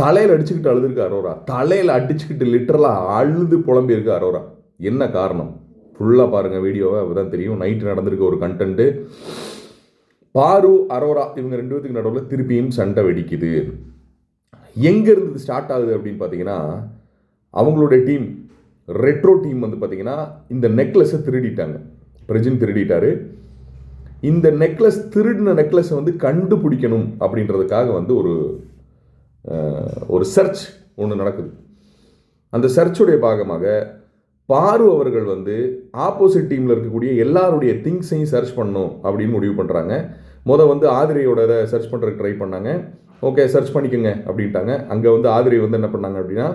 தலையில் அடிச்சுக்கிட்டு அழுதுருக்கு அரோரா. தலையில் அடிச்சுக்கிட்டு லிட்டரலாக அழுது புலம்பியிருக்கு அரோரா. என்ன காரணம்? ஃபுல்லாக பாருங்கள் வீடியோவை அப்பதான் தெரியும். நைட்டு நடந்திருக்க ஒரு கண்டென்ட்டு பாரு அரோரா இவங்க ரெண்டு பேத்துக்கு நடுவில் திருப்பியும் சண்டை வெடிக்குது. எங்கேருந்து இது ஸ்டார்ட் ஆகுது அப்படின்னு பார்த்தீங்கன்னா அவங்களுடைய டீம் ரெட்ரோ டீம் வந்து பார்த்தீங்கன்னா இந்த நெக்லஸை திருடிட்டாங்க. பிரஜின் திருடிட்டாரு. இந்த நெக்லஸ் திருடின நெக்லஸை வந்து கண்டுபிடிக்கணும் அப்படின்றதுக்காக வந்து ஒரு ஒரு சர்ச் ஒன்று நடக்குது. அந்த சர்ச்சுடைய பாகமாக பாரு அவர்கள் வந்து ஆப்போசிட் டீமில் இருக்கக்கூடிய எல்லாருடைய திங்ஸையும் சர்ச் பண்ணும் அப்படின்னு முடிவு பண்ணுறாங்க முத வந்து ஆதிரையோட இதை சர்ச் பண்ணுறதுக்கு ட்ரை பண்ணாங்க. ஓகே சர்ச் பண்ணிக்கோங்க அப்படின்ட்டாங்க. அங்கே வந்து ஆதிரை வந்து என்ன பண்ணாங்க அப்படின்னா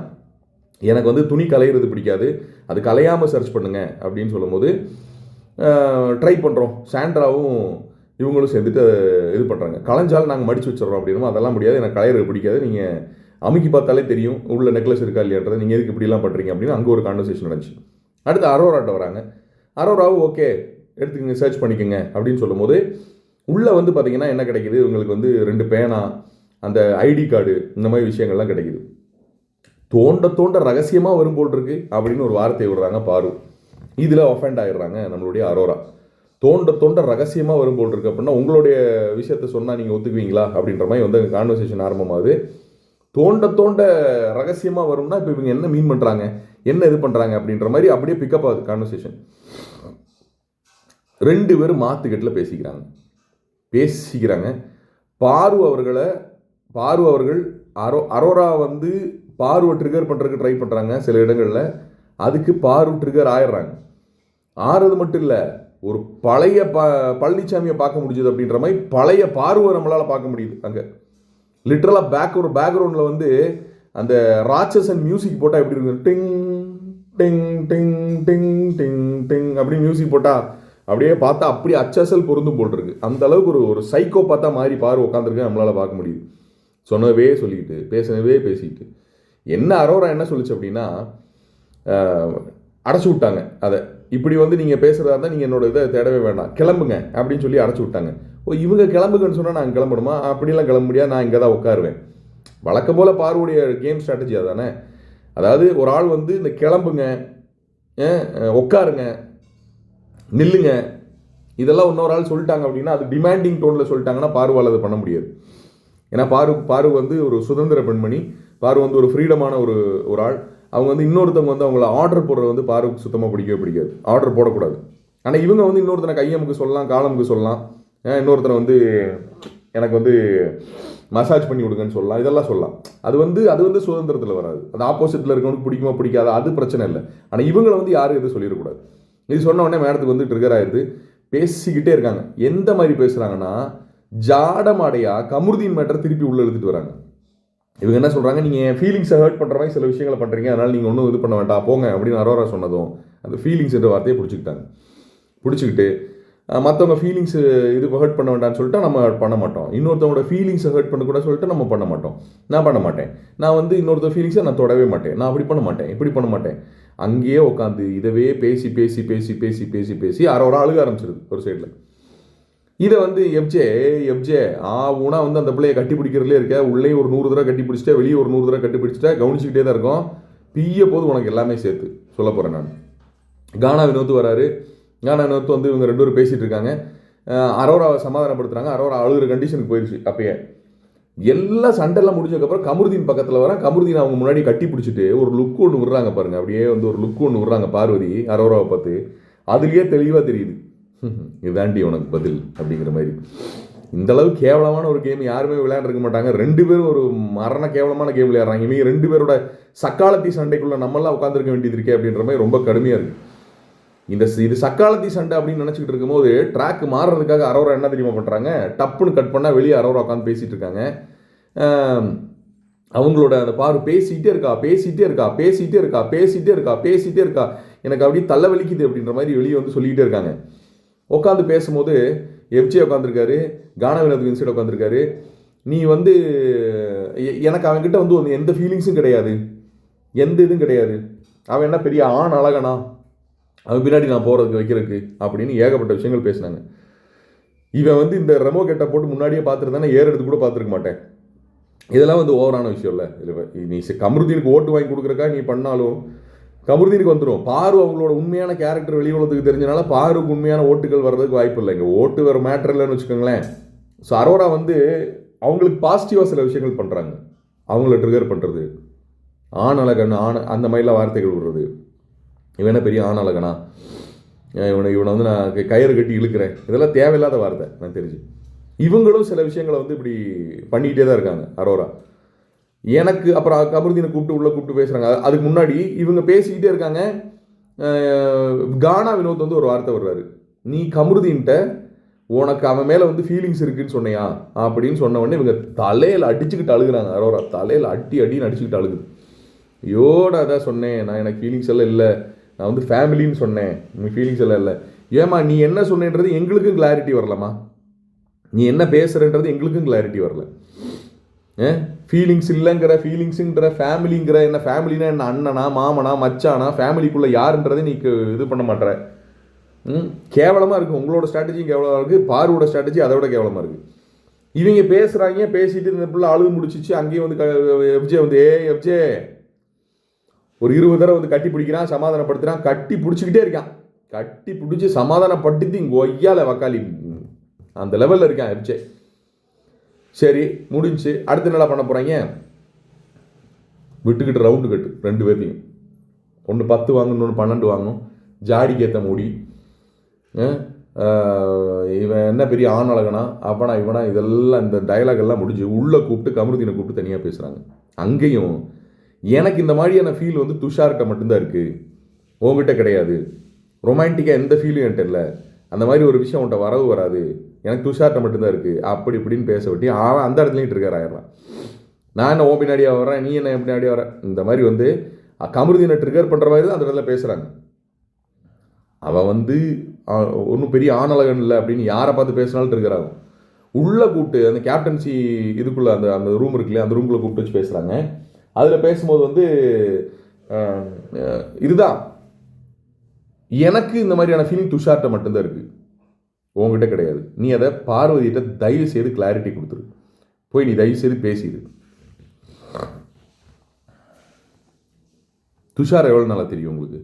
எனக்கு வந்து துணி கலையிறது பிடிக்காது அது கலையாமல் சர்ச் பண்ணுங்க அப்படின்னு சொல்லும்போது ட்ரை பண்ணுறோம் சாண்ட்ராவும் இவங்களும் சேர்ந்துட்டு இது பண்ணுறாங்க கலைஞ்சாலும் நாங்கள் மடித்து வச்சிடறோம் அப்படின்னா அதெல்லாம் முடியாது. எனக்கு கலையிறது பிடிக்காது. நீங்கள் அமுக்கி பார்த்தாலே தெரியும். உள்ள நெக்லஸ் இருக்கா இல்லையான்றது நீங்கள் எதுக்கு இப்படிலாம் பண்ணுறீங்க அப்படின்னு அங்கே ஒரு கான்வர்சேஷன் நடந்துச்சு. அடுத்து அரோராட்ட வராங்க. அரோராவும் ஓகே எடுத்துக்கங்க சர்ச் பண்ணிக்கோங்க அப்படின்னு சொல்லும்போது உள்ளே வந்து பார்த்தீங்கன்னா என்ன கிடைக்கிது? உங்களுக்கு வந்து ரெண்டு பேனா அந்த ஐடி கார்டு இந்த மாதிரி விஷயங்கள்லாம் கிடைக்கிது. தோண்ட தோண்ட ரகசியமாக வரும் போல் இருக்கு அப்படின்னு ஒரு வார்த்தையை விடுறாங்க பாரு. இதில் ஒஃபெண்ட் ஆகிடுறாங்க நம்மளுடைய அரோரா. தோண்ட தோண்ட ரகசியமாக வரும் போல் இருக்கு அப்படின்னா உங்களுடைய விஷயத்த சொன்னால் நீங்கள் ஒத்துக்குவீங்களா அப்படின்ற மாதிரி வந்து கான்வர்சேஷன் ஆரம்பமாகுது. தோண்ட தோண்ட ரகசியமாக வரும்னா இப்போ இவங்க என்ன மீன் பண்ணுறாங்க என்ன இது பண்ணுறாங்க அப்படின்ற மாதிரி அப்படியே பிக்கப் ஆகுது கான்வர்சேஷன் ரெண்டு பேரும் மாத்துக்கட்டில் பேசிக்கிறாங்க. பேசிக்கிறாங்க. பாரு அவர்களை பாரு அவர்கள் அரோ அரோரா வந்து பாருவை ட்ரிகர் பண்ணுறதுக்கு ட்ரை பண்ணுறாங்க சில இடங்களில். அதுக்கு பாரு ட்ரிகர் ஆயிடுறாங்க. ஆறுறது மட்டும் இல்லை ஒரு பழைய ப பழனிசாமியை பார்க்க முடிஞ்சது அப்படின்ற மாதிரி பழைய பார்வை நம்மளால் பார்க்க முடியுது அங்கே. லிட்ரலாக பேக் ஒரு பேக்ரவுண்டில் வந்து அந்த ராட்சசன் மியூசிக் போட்டால் எப்படி இருக்கும்? டிங் டிங் டிங் டிங் டிங் டிங் அப்படி மியூசிக் போட்டால் அப்படியே பார்த்தா அப்படியே அச்சசல் பொருந்தும் போல் இருக்கு. அந்த அளவுக்கு ஒரு ஒரு சைக்கோ பார்த்தா மாதிரி பாரு உட்காந்துருக்கு நம்மளால் பார்க்க முடியுது. சொன்னவே சொல்லிக்கிட்டு பேசினவே பேசிக்கிட்டு என்ன அரோரா என்ன சொல்லிச்சு அப்படின்னா அடைச்சி விட்டாங்க அதை. இப்படி வந்து நீங்கள் பேசுகிறதா இருந்தால் நீங்கள் என்னோட இதை தேடவே வேண்டாம் கிளம்புங்க அப்படின்னு சொல்லி அடைச்சி விட்டாங்க. ஓ இவங்க கிளம்புங்கன்னு சொன்னால் நான் கிளம்பணுமா? அப்படிலாம் கிளம்ப முடியாது நான் இங்கே தான் உட்காருவேன். வழக்கம் போல் பார்வுடைய கேம் ஸ்ட்ராட்டஜி அதானே? அதாவது ஒரு ஆள் வந்து இந்த கிளம்புங்க உட்காருங்க நில்லுங்க. இதெல்லாம் இன்னொரு ஆள் சொல்லிட்டாங்க அப்படின்னா அது டிமாண்டிங் டோனில் சொல்லிட்டாங்கன்னா பார்வால் அதை பண்ண முடியாது. ஏன்னா பாரு பாரு வந்து ஒரு சுதந்திர பெண்மணி. பாரு வந்து ஒரு ஃப்ரீடமான ஒரு ஒரு ஆள். அவங்க வந்து இன்னொருத்தவங்க வந்து அவங்கள ஆர்டர் போடுறது வந்து பாருக்கு சுத்தமாக பிடிக்கவே பிடிக்காது. ஆர்டர் போடக்கூடாது. ஆனால் இவங்க வந்து இன்னொருத்தனை கையமுக்கு சொல்லலாம் காலமுக்கு சொல்லலாம். இன்னொருத்தனை வந்து எனக்கு வந்து மசாஜ் பண்ணி விடுங்கன்னு சொல்லலாம். இதெல்லாம் சொல்லலாம். அது வந்து அது வந்து சுதந்திரத்தில் வராது. அது ஆப்போசிட்டில் இருக்கவனுக்கு பிடிக்குமா பிடிக்காதா? அது பிரச்சனை இல்லை. ஆனால் இவங்களை வந்து யாரும் எதுவும் சொல்லிடக்கூடாது. இது சொன்ன உடனே மேடத்துக்கு வந்து ட்ரிகர் ஆயிடுது பேசிக்கிட்டே இருக்காங்க. எந்த மாதிரி பேசுகிறாங்கன்னா ஜாடமாடையாக கமுருதீன் மேட்டரை திருப்பி உள்ளே இழுத்துட்டு வராங்க. இவங்க என்ன சொல்கிறாங்க நீங்கள் என் ஃபீலிங்ஸை ஹர்ட் பண்ணுற மாதிரி சில விஷயங்களை பண்ணுறீங்க அதனால் நீங்கள் ஒன்றும் இது பண்ண வேண்டாம். போங்க அப்படின்னு அரோரா சொன்னதும் அந்த ஃபீலிங்ஸ் என்ற வார்த்தையை பிடிச்சிக்கிட்டாங்க. பிடிச்சிக்கிட்டு மற்றவங்க ஃபீலிங்ஸ் இது ஹர்ட் பண்ண வேண்டாம்னு சொல்லிட்டு நம்ம பண்ண மாட்டோம். இன்னொருத்தவங்களோட ஃபீலிங்ஸை ஹர்ட் பண்ணக்கூட சொல்லிட்டு நம்ம பண்ண மாட்டோம். நான் பண்ண மாட்டேன். நான் வந்து இன்னொருத்த ஃபீலிங்ஸை நான் தொடவே மாட்டேன். நான் அப்படி பண்ண மாட்டேன். இப்படி பண்ண மாட்டேன். அங்கேயே உட்காந்து இதவே பேசி பேசி பேசி பேசி பேசி பேசி அரை ஒரு அழுக ஆரம்பிச்சிருது ஒரு சைடில் இதை வந்து எப்ஜே எப்ஜே ஆ ஊனா வந்து அந்த பிள்ளைய கட்டி பிடிக்கிறதுலே இருக்க. உள்ளே ஒரு நூறு தடவை கட்டி பிடிச்சிட்டா வெளியே ஒரு நூறு தடவை கட்டி பிடிச்சிட்டா கவனிச்சுக்கிட்டே தான் இருக்கும். பிய போது உனக்கு எல்லாமே சேர்த்து சொல்ல போகிறேன் நான். கானா வினோத்து வராரு. கானா வினோத்து வந்து இவங்க ரெண்டு பேரும் பேசிகிட்டு இருக்காங்க. அரோராவை சமாதானப்படுத்துகிறாங்க அரோரா அழுகிற கண்டிஷனுக்கு போயிடுச்சு அப்பயே. எல்லாம் சண்டைலாம் முடிஞ்சதுக்கப்புறம் கமருதீன் பக்கத்தில் வரேன். கமருதீன் அவங்க முன்னாடி கட்டி பிடிச்சிட்டு ஒரு லுக் ஒன்று விடுறாங்க பாருங்கள் அப்படியே வந்து ஒரு லுக் ஒன்று விடுறாங்க பார்வதி அரோராவை பார்த்து. அதுலேயே தெளிவாக தெரியுது. இதாண்டி உனக்கு பதில் அப்படிங்கிற மாதிரி. இந்த அளவு கேவலமான ஒரு கேம் யாருமே விளையாண்டுருக்க மாட்டாங்க. ரெண்டு பேரும் ஒரு மரண கேவலமான கேம் விளையாடுறாங்க. இவங்க ரெண்டு பேரோட சக்காலத்தி சண்டைக்குள்ள நம்மளாம் உட்காந்துருக்க வேண்டியது இருக்கே அப்படின்ற மாதிரி ரொம்ப கடுமையாக இருக்கு. இந்த இது சக்காலத்தி சண்டை அப்படின்னு நினச்சிக்கிட்டு இருக்கும்போது ட்ராக் மாறுறதுக்காக அரோரா என்ன தெரியுமா பண்ணுறாங்க டப்புன்னு கட் பண்ணால் வெளியே அரோரா உட்காந்து பேசிகிட்டு இருக்காங்க. அவங்களோட அந்த பாரு பேசிகிட்டே இருக்கா பேசிகிட்டே இருக்கா பேசிகிட்டே இருக்கா பேசிகிட்டே இருக்கா பேசிகிட்டே இருக்கா. எனக்கு அப்படியே தள்ள வலிக்குது அப்படின்ற மாதிரி வெளியே வந்து சொல்லிக்கிட்டே இருக்காங்க. உட்காந்து பேசும்போது எஃப்ஜி உட்காந்துருக்காரு கான வினோத் இன்சைட் உட்காந்துருக்காரு நீ வந்து எ- எனக்கு அவன்கிட்ட வந்து ஒன்று எந்த ஃபீலிங்ஸும் கிடையாது. எந்த இதுவும் கிடையாது. அவன் என்ன பெரிய ஆண் அழகனா? அவன் பின்னாடி நான் போகிறதுக்கு வைக்கிறதுக்கு அப்படின்னு ஏகப்பட்ட விஷயங்கள் பேசினாங்க. இவன் வந்து இந்த ரெமோ கெட்டை போட்டு முன்னாடியே பார்த்துருந்தானே ஏற எடுத்து கூட பார்த்துருக்க மாட்டேன். இதெல்லாம் வந்து ஓவரான விஷயம் இல்லை. இல்லை நீ கமருதீனுக்கு ஓட்டு வாங்கி கொடுக்குறக்கா நீ பண்ணாலும் கமருதீனுக்கு வந்துடும் பாரு அவங்களோட உண்மையான கேரக்டர் வெளி உலகத்துக்கு தெரிஞ்சனால பாருக்கு உண்மையான ஓட்டுகள் வர்றதுக்கு வாய்ப்பு இல்லைங்க ஓட்டு வேறு மேட்டர் இல்லைன்னு வச்சுக்கோங்களேன். ஸோ அரோரா வந்து அவங்களுக்கு பாசிட்டிவாக சில விஷயங்கள் பண்ணுறாங்க அவங்கள ட்ரிகர் பண்ணுறது ஆண் அழகன் ஆண் அந்த மாதிரிலாம் வார்த்தைகள் விடுறது. இவன் என்ன பெரிய ஆண் அழகனா? இவனை இவனை வந்து நான் க- கயிறு கட்டி இழுக்கிறேன். இதெல்லாம் தேவையில்லாத வார்த்தை நான் தெரிஞ்சு. இவங்களும் சில விஷயங்களை வந்து இப்படி பண்ணிக்கிட்டே தான் இருக்காங்க அரோரா. எனக்கு அப்புறம் கபருதீனை கூப்பிட்டு உள்ளே கூப்பிட்டு பேசுகிறாங்க அதுக்கு முன்னாடி இவங்க பேசிக்கிட்டே இருக்காங்க. கானா வினோத் வந்து ஒரு வார்த்தை வர்றாரு. நீ கமருதீன்ட்ட உனக்கு அவன் மேலே வந்து ஃபீலிங்ஸ் இருக்குன்னு சொன்னையா? அப்படின்னு சொன்ன உடனே இவங்க தலையில் அடிச்சுக்கிட்டு அழுகுறாங்க. அரோரா தலையில் அடி அடின்னு அடிச்சுக்கிட்டு அழுகுது. ஐயோட அதான் சொன்னேன். நான் எனக்கு ஃபீலிங்ஸ் எல்லாம் இல்லை. நான் வந்து ஃபேமிலின்னு சொன்னேன். நீ ஃபீலிங்ஸ் எல்லாம் இல்லை. ஏமா நீ என்ன சொன்னேன்றது எங்களுக்கும் கிளாரிட்டி வரலம்மா. நீ என்ன பேசுறன்றது எங்களுக்கும் கிளாரிட்டி வரல. ஃபீலிங்ஸ் இல்லைங்கிற ஃபீலிங்ஸுங்கிற ஃபேமிலிங்கிற என்ன ஃபேமிலினா என்ன அண்ணனா மாமனா மச்சானா ஃபேமிலிக்குள்ளே யாருன்றதை நீ இது பண்ண மாட்டேற ம்? கேவலமாக இருக்குது உங்களோட ஸ்ட்ராட்டஜியும் கேவலமாக இருக்குது பாருவோட ஸ்ட்ராட்டஜி அதை விட கேவலமாக இருக்குது இவங்க பேசுகிறாங்க பேசிட்டு இந்த பிள்ளை அழுது முடிச்சிச்சு. அங்கேயும் வந்து எஃப்ஜே வந்து ஏ எஃப்ஜே. ஒரு இருபது தடவை வந்து கட்டி பிடிக்கிறான் சமாதானப்படுத்துகிறான் கட்டி பிடிச்சிக்கிட்டே இருக்கான். கட்டி பிடிச்சி சமாதானப்படுத்தி இங்கே ஒய்யால வக்காலி அந்த லெவலில் இருக்கான் எஃப்ஜே. சரி முடிஞ்சு. அடுத்து என்னடா பண்ண போகிறாங்க விட்டுக்கிட்டு ரவுண்டு கட்டு ரெண்டு பேர்த்தையும் ஒன்று பத்து வாங்கணும் ஒன்று பன்னெண்டு வாங்கணும். ஜாடிக்கு ஏற்ற மூடி இவன் என்ன பெரிய ஆண் அழகனா அப்பனா இவனா இதெல்லாம் இந்த டயலாக் எல்லாம் முடிஞ்சு உள்ளே கூப்பிட்டு கமருதீனை கூப்பிட்டு தனியாக பேசுகிறாங்க அங்கேயும் எனக்கு இந்த மாதிரியான ஃபீல் வந்து துஷார்கிட்ட மட்டும்தான் இருக்குது உங்ககிட்ட கிடையாது. ரொமான்டிக்காக எந்த ஃபீலும் என்கிட்ட இல்லை. அந்த மாதிரி ஒரு விஷயம் உன்கிட்ட வரவு வராது. எனக்கு துஷார்கிட்ட மட்டும்தான் இருக்குது அப்படி இப்படின்னு பேச விட்டு அவன் அந்த இடத்துலையும் இருக்கார் ஆயிடுறான் நான் என்ன ஓ பின்னாடியா வரேன் நீ என்ன என் வர இந்த மாதிரி வந்து கமருதினை ட்ரிகர் பண்ணுற மாதிரி தான் அந்த இடத்துல பேசுகிறாங்க அவன் வந்து ஒன்றும் பெரிய ஆணலகன் இல்லை அப்படின்னு யாரை பார்த்து பேசினாலும் இருக்கிறாங்க உள்ளே கூப்பிட்டு அந்த கேப்டன்சி இதுக்குள்ளே அந்த அந்த ரூம் இருக்குல்லையா அந்த ரூம்குள்ளே கூப்பிட்டு வச்சு பேசுகிறாங்க அதில் பேசும்போது வந்து இதுதான். எனக்கு இந்த மாதிரியான ஃபீலிங் துஷார்ட்ட மட்டும்தான் இருக்குது உங்ககிட்ட கிடையாது. நீ அதை பார்வதியிட்ட தயவு செய்து கிளாரிட்டி கொடுத்துரு. போய் நீ தயவு செய்து பேசிடு துஷார் எவ்வளோ நாளாக தெரியும் உங்களுக்கு?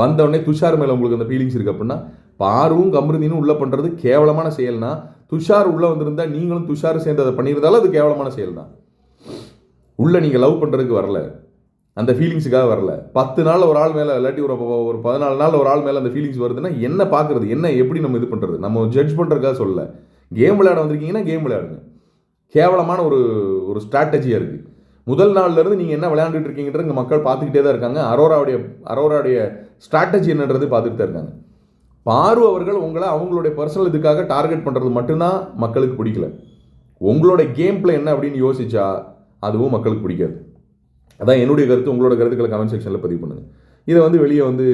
வந்த உடனே துஷார் மேலே உங்களுக்கு அந்த ஃபீலிங்ஸ் இருக்குது அப்படின்னா பாருவும் கமருதீனும் உள்ளே பண்ணுறது கேவலமான செயல்னா துஷார் உள்ளே வந்திருந்தா நீங்களும் துஷார் சேர்ந்து அதை பண்ணியிருந்தாலும் அது கேவலமான செயல் தான் உள்ளே நீங்கள் லவ் பண்ணுறதுக்கு வரல. அந்த ஃபீலிங்ஸுக்காக வரல. பத்து நாள் ஒரு ஆள் மேலே இல்லாட்டி ஒரு ஒரு பதினாலு நாள் ஒரு ஆள் மேலே அந்த ஃபீலிங்ஸ் வருதுன்னா என்ன பார்க்குறது? என்ன எப்படி நம்ம இது பண்ணுறது நம்ம ஜட்ஜ் பண்ணுறதுக்காக சொல்லல. கேம் விளையாட வந்திருக்கீங்கன்னா கேம் விளையாடுங்க. கேவலமான ஒரு ஒரு ஸ்ட்ராட்டஜியாக இருக்குது முதல் நாள்லேருந்து நீங்கள் என்ன விளையாண்டுட்டு இருக்கீங்கன்றது இங்கே மக்கள் பார்த்துக்கிட்டே தான் இருக்காங்க. அரோராவுடைய அரோராவுடைய ஸ்ட்ராட்டஜி என்னன்றது பார்த்துட்டு தான் இருக்காங்க. பாரு அவர்கள் உங்களை அவங்களுடைய பர்சனல் இதுக்காக டார்கெட் பண்ணுறது மட்டும்தான் மக்களுக்கு பிடிக்கல. உங்களோட கேம் பிளே என்ன அப்படின்னு யோசிச்சா அதுவும் மக்களுக்கு பிடிக்காது. அதான் என்னுடைய கருத்து உங்களோட கருத்துக்களை கமெண்ட் செக்ஷனில் பதிவு பண்ணுங்கள் இதை வந்து வெளியே வந்து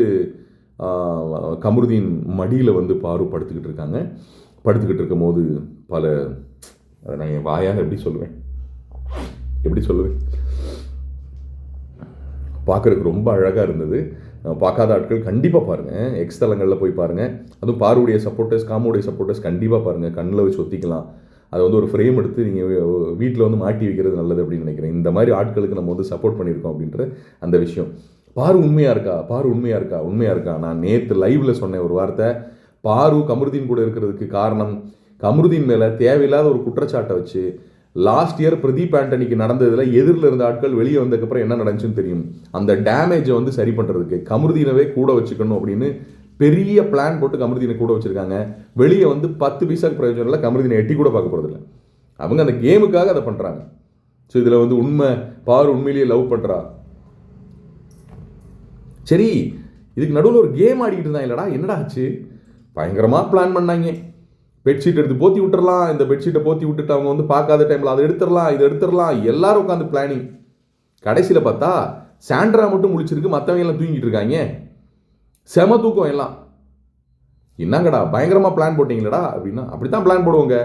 கமருதீன் மடியில் வந்து பாரு படுத்துக்கிட்டு இருக்காங்க. படுத்துக்கிட்டு இருக்கும் போது பல அதை நான் என் வாயால் எப்படி சொல்லுவேன்? எப்படி சொல்லுவேன்? பார்க்குறதுக்கு ரொம்ப அழகாக இருந்தது. பார்க்காத ஆட்கள் கண்டிப்பாக பாருங்கள் எக்ஸ் தளங்களில் போய் பாருங்கள் அதுவும் பாருடைய சப்போர்ட்டர்ஸ் காமோடைய சப்போர்ட்டர்ஸ் கண்டிப்பாக பாருங்கள் கண்ணில் வச்சு ஒத்திக்கலாம் அதை வந்து ஒரு ஃப்ரேம் எடுத்து நீங்கள் வீட்டில் வந்து மாட்டி வைக்கிறது நல்லது அப்படின்னு நினைக்கிறேன். இந்த மாதிரி ஆட்களுக்கு நம்ம வந்து சப்போர்ட் பண்ணியிருக்கோம் அப்படின்ற அந்த விஷயம். பாரு உண்மையாக இருக்கா? பாரு உண்மையாக இருக்கா? உண்மையாக இருக்கா? நான் நேற்று லைவ்ல சொன்னேன் ஒரு வார்த்தை. பாரு கமருதீன் கூட இருக்கிறதுக்கு காரணம் கமருதீன் மேலே தேவையில்லாத ஒரு குற்றச்சாட்டை வச்சு லாஸ்ட் இயர் பிரதீப் ஆண்டனிக்கு நடந்ததில் எதிரில் இருந்த ஆட்கள் வெளியே வந்ததுக்கப்புறம் என்ன நடந்துச்சுன்னு தெரியும். அந்த டேமேஜை வந்து சரி பண்ணுறதுக்கு கமருதீனவே கூட வச்சுக்கணும் அப்படின்னு பெரிய பிளான் போட்டு கமருதீனை கூட வச்சுருக்காங்க. வெளியே வந்து பத்து பைசாக்கு பிரயோஜனம் இல்லை கமருதீனை எட்டி கூட பார்க்க போகிறதில்ல அவங்க அந்த கேமுக்காக அதை பண்ணுறாங்க ஸோ இதில் வந்து உண்மை பாரு உண்மையிலேயே லவ் பண்ணுறா சரி இதுக்கு நடுவில் ஒரு கேம் ஆடிக்கிட்டு இருந்தாங்க இல்லடா என்னடா ஆச்சு? பயங்கரமாக பிளான் பண்ணாங்க. பெட்ஷீட் எடுத்து போத்தி விட்டுறலாம். இந்த பெட்ஷீட்டை போத்தி விட்டுட்டு அவங்க வந்து பார்க்காத டைமில் அதை எடுத்துடலாம் இதை எடுத்துடலாம். எல்லாரும் உட்காந்து பிளானிங் கடைசியில் பார்த்தா சாண்ட்ரா மட்டும் முழிச்சிருக்கு. மற்றவங்க எல்லாம் தூங்கிட்டு இருக்காங்க. செம தூக்கம் எல்லாம். என்னங்கடா பயங்கரமாக பிளான் போட்டிங்களடா அப்படின்னா அப்படி தான் பிளான் போடுவோங்க.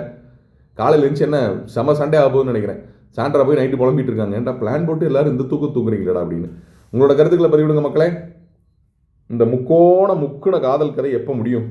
காலையில் இருந்துச்சு என்ன செம சண்டே ஆக போகுதுன்னு நினைக்கிறேன். சாயந்தரம் போய் நைட்டு புலம்பிட்டு இருக்காங்க. ஏன்டா பிளான் போட்டு எல்லாரும் இந்த தூக்கம் தூங்குறீங்களடா அப்படின்னு. உங்களோட கருத்துக்களை பதிவிடுங்க மக்களே. இந்த முக்கோண முக்குன காதல் கதை எப்போ முடியும்?